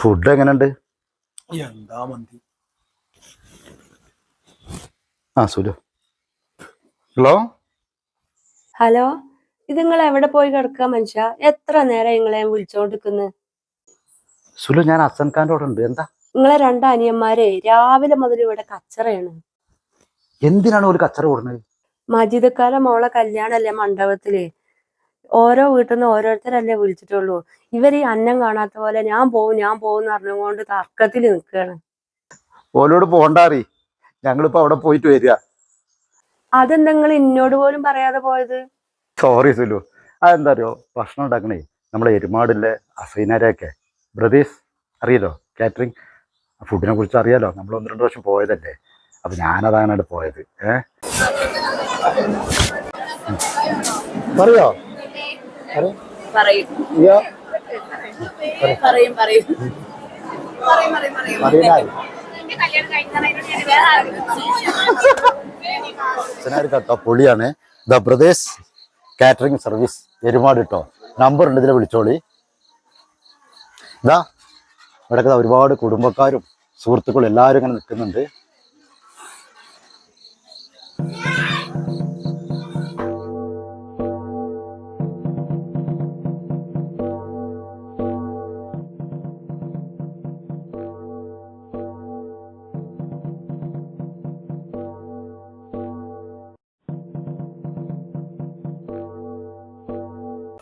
Food എങ്ങനെയുണ്ട്? എന്താ മന്തി. ആ സുലു. ഹലോ? ഹലോ ഇത് നിങ്ങൾ എവിടെ പോയി കിടക്കുക മനുഷ്യ? എത്ര നേരം നിങ്ങളെ വിളിച്ചോണ്ടിരിക്കുന്നു? സുലു ഞാൻ അസൻ ഖാന്റെ കൂടെ ഉണ്ട്. എന്താ? നിങ്ങളെ രണ്ട് അനിയന്മാരെ രാവിലെ മുതൽ ഇവിടെ കച്ചറയാണ്. എന്തിനാണ് ഒരു കച്ചറ കൂടുന്നത് മജീദക്കാരെ മോളെ കല്യാണല്ലേ മണ്ഡപത്തിൽ. ഓരോ വീട്ടിൽ നിന്ന് ഓരോരുത്തരല്ലേ വിളിച്ചിട്ടുള്ളൂ. ഇവർ ഈ അന്നം കാണാത്ത പോലെ ഞാൻ പോവും ഞാൻ പോകും എന്ന് പറഞ്ഞുകൊണ്ട് തർക്കത്തിൽ നിൽക്കുകയാണ്. ഓലോട് പോണ്ടാറി. ഞങ്ങളിപ്പോ അവിടെ പോയിട്ട് വരിക. അതെന്താ എന്നോട് പോലും പറയാതെ പോയത്? സോറി സുലു. അതെന്താ അറിയോ ഭക്ഷണം ഉണ്ടാക്കണേ. നമ്മളെ എരുമാടിലെ അസൈനരെയൊക്കെ. ബ്രദീസ് അറിയല്ലോ? കാറ്ററിംഗ് ഫുഡിനെ കുറിച്ച് അറിയാലോ? നമ്മൾ ഒന്ന് രണ്ട് വർഷം പോയതല്ലേ? അപ്പൊ ഞാനതാണ് പോയത്. ഏ. പറയോ? പറ- പറയും. പറയും. പറയും കേട്ടോ? പൊളിയാണ് the brothers catering service. Erumad കേട്ടോ നമ്പർ ഉണ്ട് ഇതിൽ വിളിച്ചോളി. ഇതാ ഇവിടെ ഒരുപാട് കുടുംബക്കാരും സുഹൃത്തുക്കളും എല്ലാവരും ഇങ്ങനെ നിൽക്കുന്നുണ്ട്.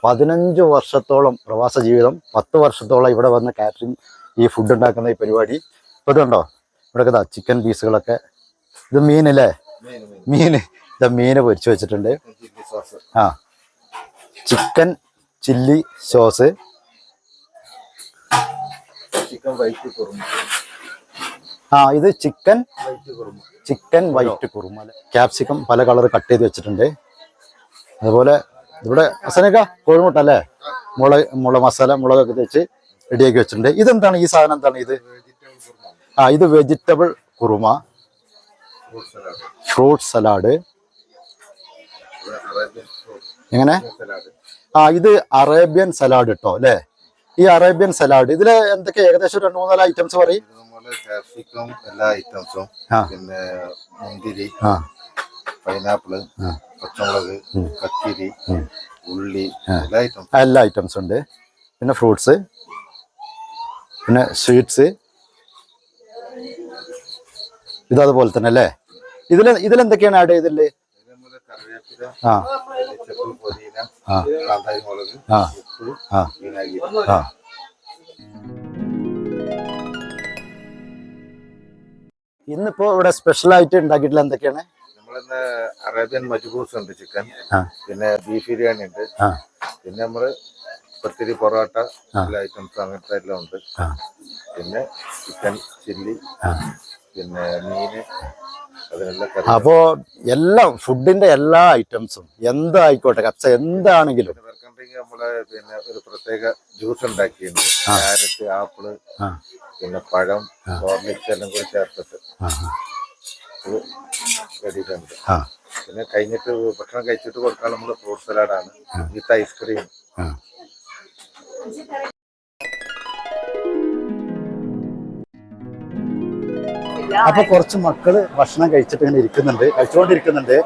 പതിനഞ്ച് വർഷത്തോളം പ്രവാസ ജീവിതം പത്ത് വർഷത്തോളം ഇവിടെ വന്ന് കാറ്ററിങ് ഈ ഫുഡ് ഉണ്ടാക്കുന്ന ഈ പരിപാടി. ഇപ്പോൾ ഇതുണ്ടോ? ഇവിടെ കഥ ചിക്കൻ പീസുകളൊക്കെ ഇത് മീനല്ലേ? മീൻ ഇത് മീന് പൊരിച്ചു വെച്ചിട്ടുണ്ട്. ആ. ചിക്കൻ ചില്ലി സോസ് ആ ഇത് chicken chicken white kurma. Capsicum പല കളർ കട്ട് ചെയ്ത് വെച്ചിട്ടുണ്ട്. അതുപോലെ ഇവിടെ അസനക്ക കോഴിമുട്ട അല്ലേ മുളക് മുള മസാല മുളകൊക്കെ തേച്ച് റെഡിയാക്കി വെച്ചിട്ടുണ്ട്. ഇതെന്താണ്? ഈ സാധനം എന്താണ് ഇത്? ആ ഇത് വെജിറ്റബിൾ കുറുമ. ഫ്രൂട്ട് സലാഡ് എങ്ങനെ? ആ ഇത് അറേബ്യൻ സലാഡ് ഇട്ടോ അല്ലേ? ഈ അറേബ്യൻ സലാഡ് ഇതിൽ എന്തൊക്കെ? ഏകദേശം രണ്ട് മൂന്നാൽ ഐറ്റംസ് പറയും. പിന്നെ മുന്തിരി. പൈനാപ്പിൾ. പച്ചമുളക് കത്തിരി. ഉള്ളി. എല്ലാ ഐറ്റംസ് എല്ലാ ഐറ്റംസ് ഉണ്ട്. പിന്നെ ഫ്രൂട്ട്സ് പിന്നെ സ്വീറ്റ്സ് ഇത് അതുപോലെ തന്നെ അല്ലേ? ഇതിൽ ഇതിലെന്തൊക്കെയാണ് ആഡ് ചെയ്തില്ലേ ആ. ആ. ഇന്നിപ്പോ ഇവിടെ സ്പെഷ്യൽ ആയിട്ട് ഉണ്ടാക്കിയിട്ടുള്ള എന്തൊക്കെയാണ്? നമ്മളിന്ന് അറേബ്യൻ മജ്ബൂസ് ഉണ്ട് ചിക്കൻ. പിന്നെ ബീഫ് ബിരിയാണി ഉണ്ട്. പിന്നെ നമ്മൾ പത്തിരി പൊറോട്ട നല്ല എല്ലാ ഐറ്റംസ് അങ്ങനത്തെ എല്ലാം ഉണ്ട്. പിന്നെ ചിക്കൻ ചില്ലി പിന്നെ മീന് അപ്പോ എല്ലാ ഫുഡിന്റെ എല്ലാ ഐറ്റംസും എന്തായിക്കോട്ടെ കച്ച എന്താണെങ്കിലും. നമ്മൾ പിന്നെ ഒരു പ്രത്യേക ജ്യൂസ് ഉണ്ടാക്കിയിട്ടുണ്ട്. ക്യാരറ്റ് ആപ്പിൾ പിന്നെ പഴം ഹോർലിക്സ് എല്ലാം കൂടി ചേർത്തിട്ട്. ആ. പിന്നെ കഴിഞ്ഞിട്ട് ഭക്ഷണം കഴിച്ചിട്ട് കൊടുക്കാൻ നമ്മൾ ഫ്രൂട്ട് സലാഡാണ് വിത്ത് ഐസ്ക്രീം അപ്പൊ കുറച്ച് മക്കൾ ഭക്ഷണം കഴിച്ചിട്ട് ഇങ്ങനെ ഇരിക്കുന്നുണ്ട് കഴിച്ചുകൊണ്ടിരിക്കുന്നുണ്ട്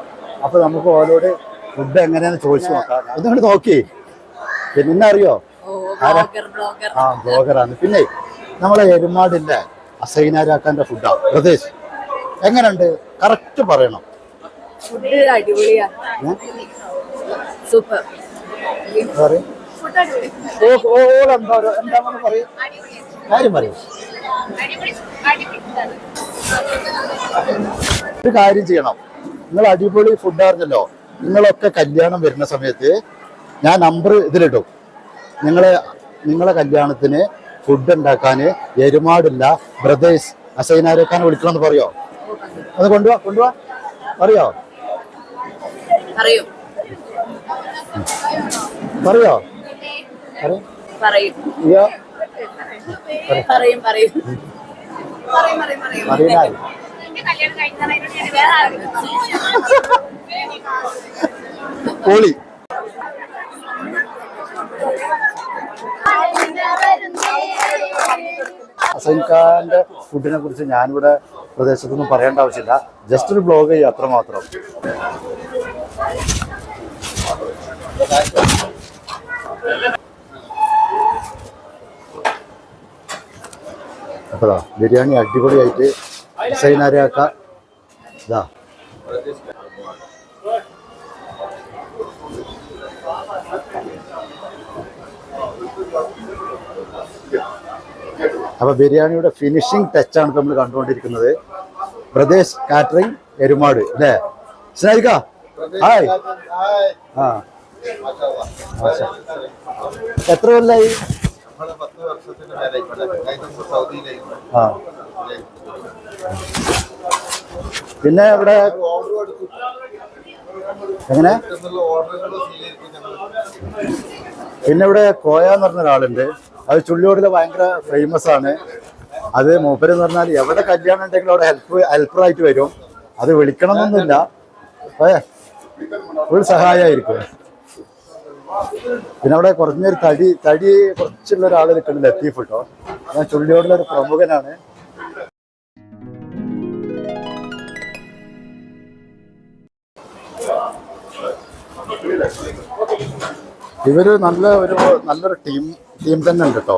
അപ്പൊ നമുക്ക് ഓരോട് ഫുഡ് എങ്ങനെയാന്ന് ചോദിച്ചു നോക്കാം. അതുകൊണ്ട് നോക്കി. പിന്നെ അറിയോ? ആരാ? ആ ബ്ലോഗറാണ് പിന്നെ നമ്മളെ എരുമാടിന്റെ അസൈനാരാക്കാന്റെ ഫുഡാണ് പ്രദേശ് എങ്ങനെയുണ്ട്? കറക്റ്റ് പറയണം. ഫുഡ് അടിപൊളിയാ. സൂപ്പർ. പറയ്. ഓളെന്താ ഒരു- എന്താണെന്ന് പറയും. കാര്യം പറയും. ഒരു കാര്യം ചെയ്യണം. നിങ്ങൾ അടിപൊളി ഫുഡ് അറിഞ്ഞല്ലോ നിങ്ങളൊക്കെ കല്യാണം വരുന്ന സമയത്ത് ഞാൻ നമ്പർ ഇതിലിടും. നിങ്ങളെ നിങ്ങളെ കല്യാണത്തിന് ഫുഡ് ഉണ്ടാക്കാൻ എരുമാടില്ല. ബ്രദേഴ്സ് അസൈനാരക്കാനെ വിളിക്കണമെന്ന് പറയോ? അത് കൊണ്ടുപോവാ കൊണ്ടുപോവാ അറിയോ അറിയോ പറയോ? പറയണായി. പോളി. വരുന്നേ. ഹസൈൻ ഖാന്റെ ഫുഡിനെ കുറിച്ച് ഞാനിവിടെ പ്രദേശത്തൊന്നും പറയേണ്ട ആവശ്യമില്ല. ജസ്റ്റ് ഒരു ബ്ലോഗ് ചെയ്യുക അത്രമാത്രം അപ്പോഴാ ബിരിയാണി അടിപൊളിയായിട്ട് ഹസൈൻ ആര്യാക്ക ഇതാ അപ്പൊ ബിരിയാണിയുടെ ഫിനിഷിംഗ് ടച്ചാണ് നമ്മൾ കണ്ടുകൊണ്ടിരിക്കുന്നത്. പ്രദേശ് കാറ്ററിംഗ് എരുമാട് അല്ലേ? സ്നേഹിക്ക ഹായ് ആ. എത്ര കൊല്ലായി? പിന്നെ ഇവിടെ എങ്ങനെ? പിന്നെ ഇവിടെ കോയ എന്ന് പറഞ്ഞ ഒരാളുണ്ട് അത് ചുള്ളിയോടിലെ ഭയങ്കര ഫേമസ് ആണ്. അത് മൂപ്പര് എന്ന് പറഞ്ഞാൽ എവിടെ കല്യാണം ഉണ്ടെങ്കിലും അവിടെ ഹെൽപ്പ് ഹെൽപ്പറായിട്ട് വരും. അത് വിളിക്കണം എന്നൊന്നുമില്ല ഫുൾ സഹായമായിരിക്കും പിന്നെ അവിടെ കുറഞ്ഞൊരു തടി തടി കുറച്ചുള്ള ഒരാൾ നിൽക്കുന്നുണ്ട് ലത്തീഫ് കേട്ടോ. ഞാൻ ചുള്ളിയോടിലെ ഒരു പ്രമുഖനാണ്. ഇവർ നല്ല ഒരു നല്ലൊരു ടീം. ടീം തന്നെ ഉണ്ട് കേട്ടോ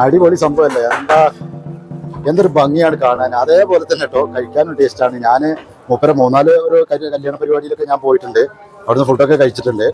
അടിപൊളി സംഭവമല്ലേ? എന്താ എന്തൊരു ഭംഗിയാണ് കാണാൻ. അതേപോലെ തന്നെ കേട്ടോ കഴിക്കാനും ടേസ്റ്റാണ് ഞാൻ മൂപ്പര മൂന്നാൽ ഒരു കല്യാണ പരിപാടിയിലൊക്കെ ഞാൻ പോയിട്ടുണ്ട്. അവിടുന്ന് ഫുഡൊക്കെ കഴിച്ചിട്ടുണ്ട്.